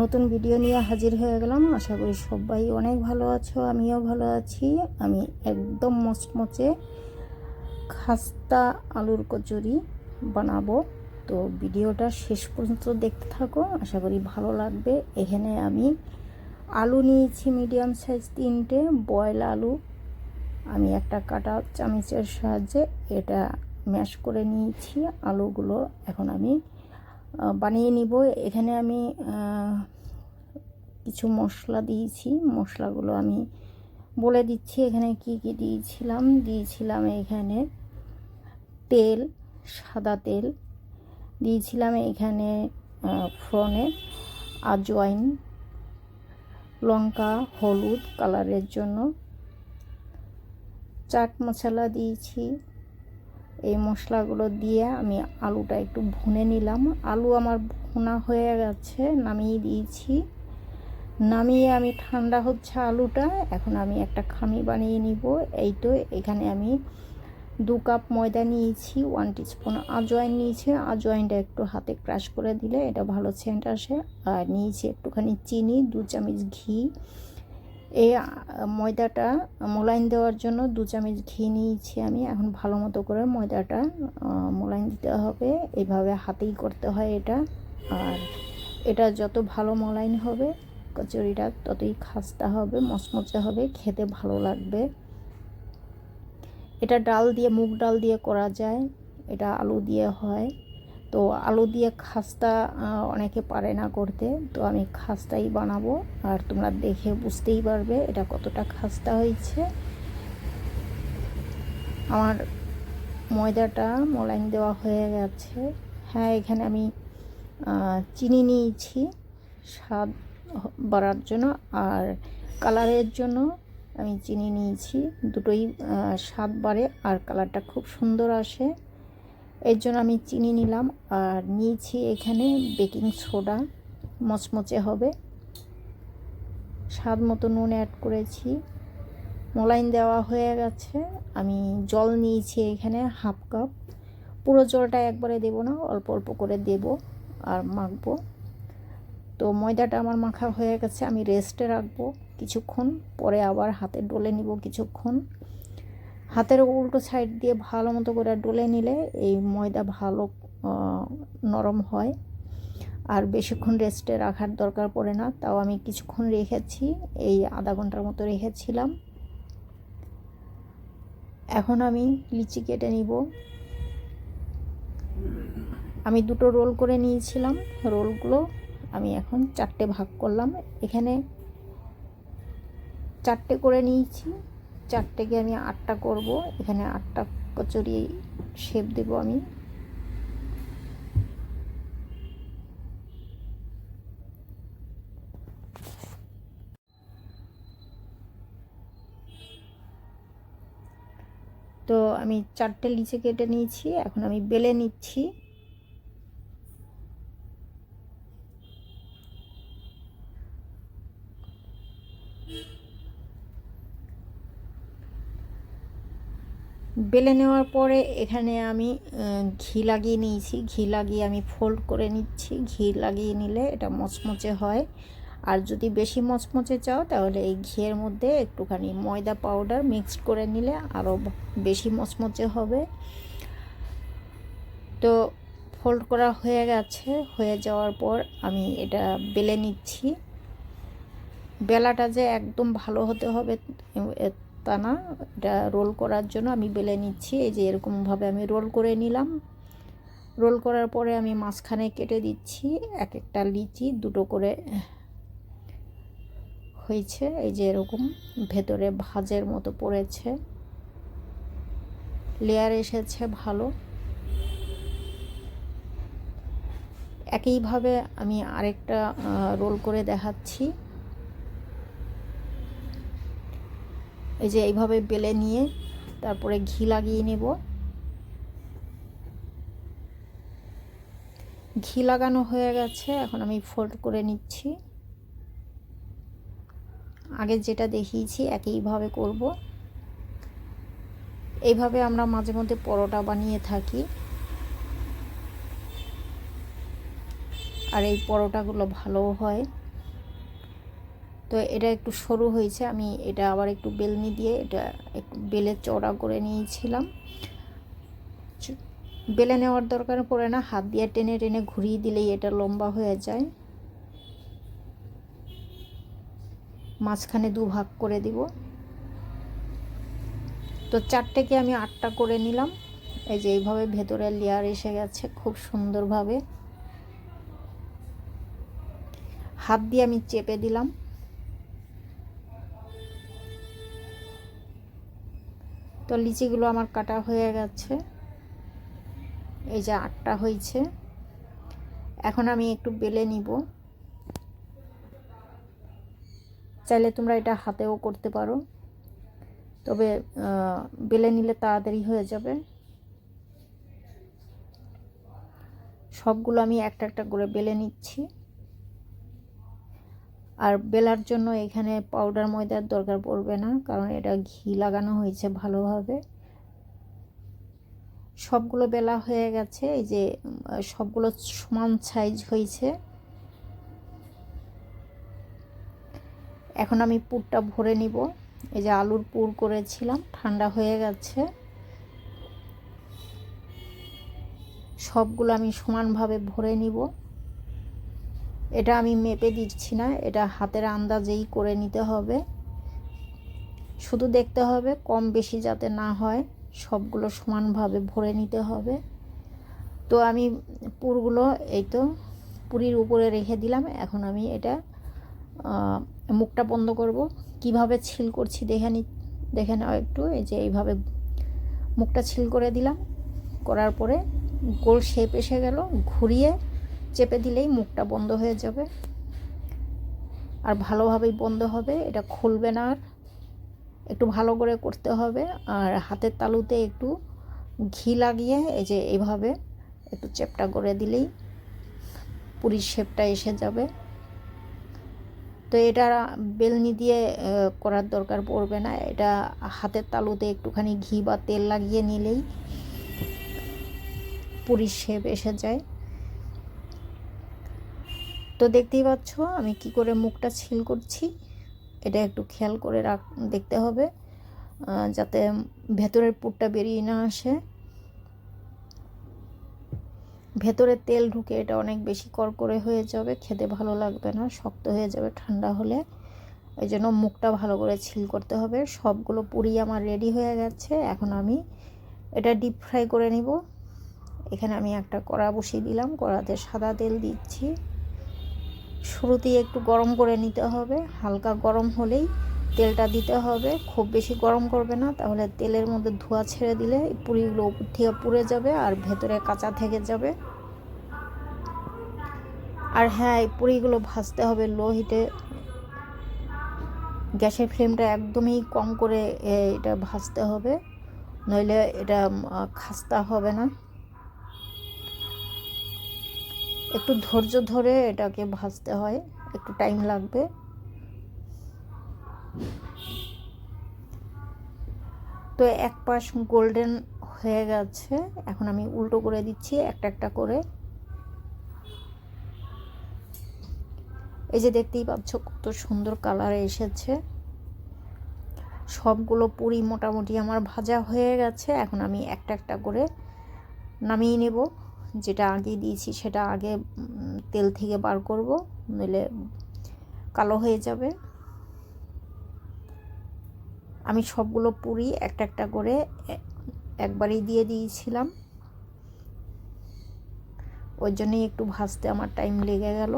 নতুন ভিডিও নিয়ে হাজির হয়ে গেলাম। আশা করি সবাই অনেক ভালো আছো, আমিও ভালো আছি। আমি একদম মচমচে খাস্তা আলুর কচুরি বানাবো। তো ভিডিওটা শেষ পর্যন্ত দেখতে থাকো, আশা করি ভালো লাগবে। এখানে আমি আলু নিয়েছি মিডিয়াম সাইজ তিনটে, বয়েল আলু। আমি একটা কাটা চামচের সাহায্যে এটা ম্যাশ করে নিয়েছি আলুগুলো। এখন আমি বানিয়ে নিব। এখানে আমি কিছু মশলা দিয়েছি। মশলাগুলো আমি বলে দিচ্ছি, এখানে কি কি দিয়েছিলাম? দিয়েছিলাম এখানে তেল, সাদা তেল। দিয়েছিলাম এখানে ফ্রনে আজওয়াইন, লঙ্কা, হলুদ কালারের জন্য। চাট মশলা দিয়েছি। এই মশলাগুলো দিয়ে আমি আলুটা একটু ভুনে নিলাম। আলু আমার ভুনা হয়ে গেছে, নামিয়ে দিয়েছি। নামিয়ে আমি ঠান্ডা হচ্ছে আলুটা, এখন আমি একটা খামি বানিয়ে নিব। এই তো, এখানে আমি দু কাপ ময়দা নিয়েছি ওয়ান টিস্পুন আজওয়াইন নিয়েছি। আজওয়াইনটা একটু হাতে ক্রাশ করে দিলে এটা ভালো সেন্ট আসে। আর নিয়েছি একটুখানি চিনি, দু চামচ ঘি। এই ময়দাটা মোলাইন দেওয়ার জন্য দু চামচ ঘি নিয়েছি আমি। এখন ভালো মতো করে ময়দাটা মোলাইন দিতে হবে। এইভাবে হাতেই করতে হয় এটা। আর এটা যত ভালো মোলাইন হবে, কচুরিটা ততই খাস্তা হবে, মচমচে হবে, খেতে ভালো লাগবে। এটা ডাল দিয়ে, মুগ ডাল দিয়ে করা যায়। এটা আলু দিয়ে হয়। তো আলু দিয়ে খাস্তা অনেকে পারে না করতে। তো আমি খাস্তাই বানাবো। আর তোমরা দেখে বুঝতেই পারবে এটা কতটা খাস্তা হয়েছে। আমার ময়দাটা মোলাইন দেওয়া হয়ে গেছে। হ্যাঁ এখানে আমি চিনি নিয়েছি স্বাদ বাড়ার জন্য। আর কালারের জন্য আমি চিনি নিয়েছি। দুটোই স্বাদ বাড়ে। আর কালারটা খুব সুন্দর আসে। এর জন্য আমি চিনি নিলাম। আর নিয়েছি এখানে বেকিং সোডা। মচমচে হবে। স্বাদ মতো নুন অ্যাড করেছি। মোলাইন দেওয়া হয়ে গেছে। আমি জল নিয়েছি এখানে হাফ কাপ। পুরো জলটা একবারে দেবো না, অল্প অল্প করে দেব আর মাখবো। তো ময়দাটা আমার মাখা হয়ে গেছে। আমি রেস্টে রাখব কিছুক্ষণ। পরে আবার হাতে ডলে নিব কিছুক্ষণ। হাতের উল্টো সাইড দিয়ে ভালো মতো করে ডলে নিলে এই ময়দা ভালো নরম হয়। আর বেশিক্ষণ রেস্টে রাখার দরকার পড়ে না। তাও আমি কিছুক্ষণ রেখেছি, এই আধা ঘণ্টার মতো রেখেছিলাম। এখন আমি লিচি কেটে নিব। আমি দুটো রোল করে নিয়েছিলাম। রোলগুলো আমি এখন চারটে ভাগ করলাম। এখানে চারটে করে নিয়েছি। চারটেকে আমি আটটা করব। এখানে আটটা কচুরি শেপ দেব আমি। তো আমি চারটে লিচে কেটে নিয়েছি, এখন আমি বেলে নিচ্ছি। বেলে নেওয়ার পরে এখানে আমি ঘি লাগিয়ে নিয়েছি। ঘি লাগিয়ে আমি ফোল্ড করে নিচ্ছি। ঘি লাগিয়ে নিলে এটা মচমচে হয়। আর যদি বেশি মচমচে চাও, তাহলে এই ঘিয়ের মধ্যে একটুখানি ময়দা পাউডার মিক্সড করে নিলে আরও বেশি মচমচে হবে। তো ফোল্ড করা হয়ে গেছে। হয়ে যাওয়ার পর আমি এটা বেলে নিচ্ছি। বেলাটা যে একদম ভালো হতে হবে তা এটা রোল করার জন্য আমি বেলে নিচ্ছি। এই যে এরকমভাবে আমি রোল করে নিলাম। রোল করার পরে আমি মাঝখানে কেটে দিচ্ছি এক একটা লিচি, দুটো করে হয়েছে। এই যে এরকম ভেতরে ভাজের মতো পড়েছে। লেয়ার এসেছে ভালো। একইভাবে আমি আরেকটা রোল করে দেখাচ্ছি। এই যে এইভাবে বেলে নিয়ে তারপরে ঘি লাগিয়ে নেব। ঘি লাগানো হয়ে গেছে, এখন আমি ফোল্ড করে নিচ্ছি। আগে যেটা দেখিয়েছি একইভাবে করব। এইভাবে আমরা মাঝে মধ্যে পরোটা বানিয়ে থাকি। আর এই পরোটাগুলো ভালো হয়। তো এটা একটু সরু হয়েছে, আমি এটা আবার একটু বেলনি দিয়ে এটা একটু বেলে চড়া করে নিয়েছিলাম। বেলে নেওয়ার দরকার পড়ে না, হাত দিয়ে টেনে টেনে ঘুরিয়ে দিলেই এটা লম্বা হয়ে যায়। মাঝখানে দু ভাগ করে দিব। তো চারটেকে আমি আটটা করে নিলাম। এই যে এইভাবে ভেতরে লেয়ার এসে গেছে খুব সুন্দরভাবে। হাত দিয়ে আমি চেপে দিলাম। তো লিচিগুলো আমার কাটা হয়ে গেছে। এই যে আটটা হয়েছে। এখন আমি একটু বেলে নিব। চাইলে তোমরা এটা হাতেও করতে পারো। তবে বেলে নিলে তাড়াতাড়ি হয়ে যাবে। সবগুলো আমি একটা একটা করে বেলে নিচ্ছি। আর বেলার জন্য এখানে পাউডার ময়দার দরকার পড়বে না, কারণ এটা ঘি লাগানো হয়েছে ভালোভাবে। সবগুলো বেলা হয়ে গেছে, এই যে সবগুলো সমান সাইজ হয়েছে। এখন আমি পুরটা ভরে নিব। এই যে আলুর পুর করেছিলাম, ঠান্ডা হয়ে গেছে। সবগুলো আমি সমানভাবে ভরে নিব। এটা আমি মেপে দিচ্ছি না, এটা হাতের আন্দাজেই করে নিতে হবে। শুধু দেখতে হবে, কম বেশি যাতে না হয়, সবগুলো সমানভাবে ভরে নিতে হবে। তো আমি পুরগুলো এই তো পুরীর উপরে রেখে দিলাম, এখন আমি এটা মুখটা বন্ধ করব। কীভাবে ছিল করছি দেখে নি, দেখে নাও একটু, এই যে এইভাবে মুখটা ছিল করে দিলাম। করার পরে গোল শেপ এসে গেল, ঘুরিয়ে চেপে দিলেই মুখটা বন্ধ হয়ে যাবে। আর ভালোভাবেই বন্ধ হবে, এটা খুলবে না আর। একটু ভালো করে করতে হবে, আর হাতের তালুতে একটু ঘি লাগিয়ে এই যে এইভাবে একটু চেপটা করে দিলেই পুরীর শেপটা এসে যাবে। তো এটা বেলনি দিয়ে করার দরকার পড়বে না, এটা হাতের তালুতে একটুখানি ঘি বা তেল লাগিয়ে নিলেই পুরীর শেপ এসে যায়। তো দেখতেই পাচ্ছ, আমি কি করে মুখটা ছিল করছি, এটা একটু খেয়াল করে রাখ, দেখতে হবে যাতে ভেতরের পুরটা বেরিয়ে না আসে। ভেতরে তেল ঢুকে এটা অনেক বেশি করকরে হয়ে যাবে, খেতে ভালো লাগবে না, শক্ত হয়ে যাবে ঠান্ডা হলে। এই জন্য মুখটা ভালো করে ছিল করতে হবে, সবগুলো পুরি আমার রেডি হয়ে গেছে, এখন আমি এটা ডিপ ফ্রাই করে নিব। এখানে আমি একটা কড়া বসিয়ে দিলাম, কড়াতে সাদা তেল দিচ্ছি। শুরুতেই একটু গরম করে নিতে হবে। হালকা গরম হলেই তেলটা দিতে হবে। খুব বেশি গরম করবে না, তাহলে তেলের মধ্যে ধোঁয়া ছেড়ে দিলে পুরিগুলো উপর থেকে পুড়ে যাবে আর ভেতরে কাঁচা থেকে যাবে। আর হ্যাঁ এই পুরিগুলো ভাজতে হবে লো হিটে। গ্যাসের ফ্লেমটা একদমই কম করে এটা ভাজতে হবে। নইলে এটা খাস্তা হবে না। একটু ধৈর্য ধরে এটাকে ভাজতে হয়, একটু টাইম লাগবে। তো এক পাশ গোল্ডেন হয়ে গেছে, এখন আমি উল্টো করে দিচ্ছি, একটা একটা করে। এই যে দেখতেই পাচ্ছ কত সুন্দর কালার এসেছে। সবগুলো পুরি মোটামুটি আমার ভাজা হয়ে গেছে, এখন আমি একটা একটা করে নামিয়ে নেব। যেটা আগে দিয়েছি সেটা আগে তেল থেকে বার করব, নইলে কালো হয়ে যাবে। আমি সবগুলো পুরি একটা একটা করে একবারই দিয়ে দিয়েছিলাম। ওই জন্যই একটু ভাজতে আমার টাইম লেগে গেল।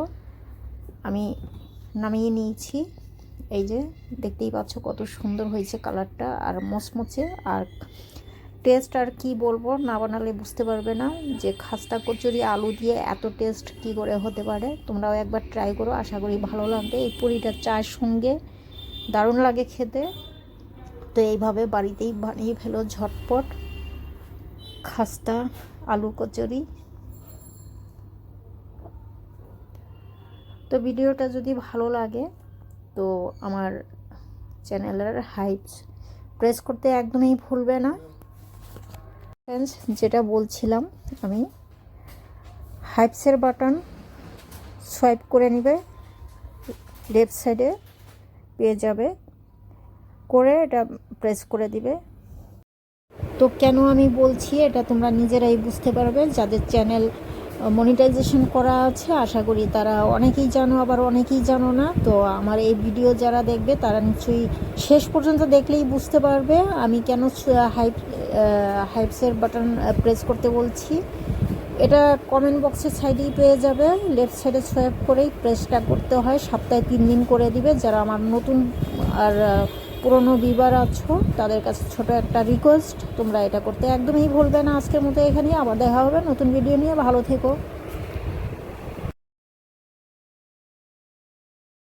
আমি নামিয়ে নিয়েছি। এই যে দেখতেই পাচ্ছ কত সুন্দর হয়েছে কালারটা, আর মচমচে, আর টেস্ট আর কি বলব, না বানালে বুঝতে পারবে না। যে খাস্তা কচুরি, আলু দিয়ে এত টেস্ট কি করে হতে পারে, তোমরাও একবার ট্রাই করো, আশা করি ভালো লাগবে। এই পুরিটা চায়ের সঙ্গে দারুণ লাগে খেতে। তো এইভাবে বাড়িতেই বানিয়ে ফেলো ঝটপট খাস্তা, আলু কচুরি। তো ভিডিওটা যদি ভালো লাগে, তো আমার চ্যানেলের হাইপস প্রেস করতে একদমই ভুলবে না। ফ্রেন্ডস যেটা বলছিলাম আমি হাইপসের বাটন সোয়াইপ করে নেবে লেফট সাইডে পেয়ে যাবে, করে এটা প্রেস করে দিবে। তো কেন আমি বলছি, এটা তোমরা নিজেরাই বুঝতে পারবে, যাদের চ্যানেল মনিটাইজেশন করা আছে, আশা করি তারা অনেকেই জানো, আবার অনেকেই জানো না। তো আমার এই ভিডিও যারা দেখবে, তারা নিশ্চয়ই শেষ পর্যন্ত দেখলেই বুঝতে পারবে আমি কেন হাইপ হাইপসের বাটন প্রেস করতে বলছি। এটা কমেন্ট বক্সের সাইডেই পেয়ে যাবে লেফট সাইডে সোয়াইপ করেই প্রেসটা করতে হয়, সপ্তাহে তিন দিন করে দিবে। যারা আমার নতুন আর পুরনো বিবার আছো, তাদের কাছে ছোট একটা রিকোয়েস্ট তোমরা এটা করতে একদমই ভুলবে না আজকের মতো এখানে আবার দেখা হবে নতুন ভিডিও নিয়ে, ভালো থেকো।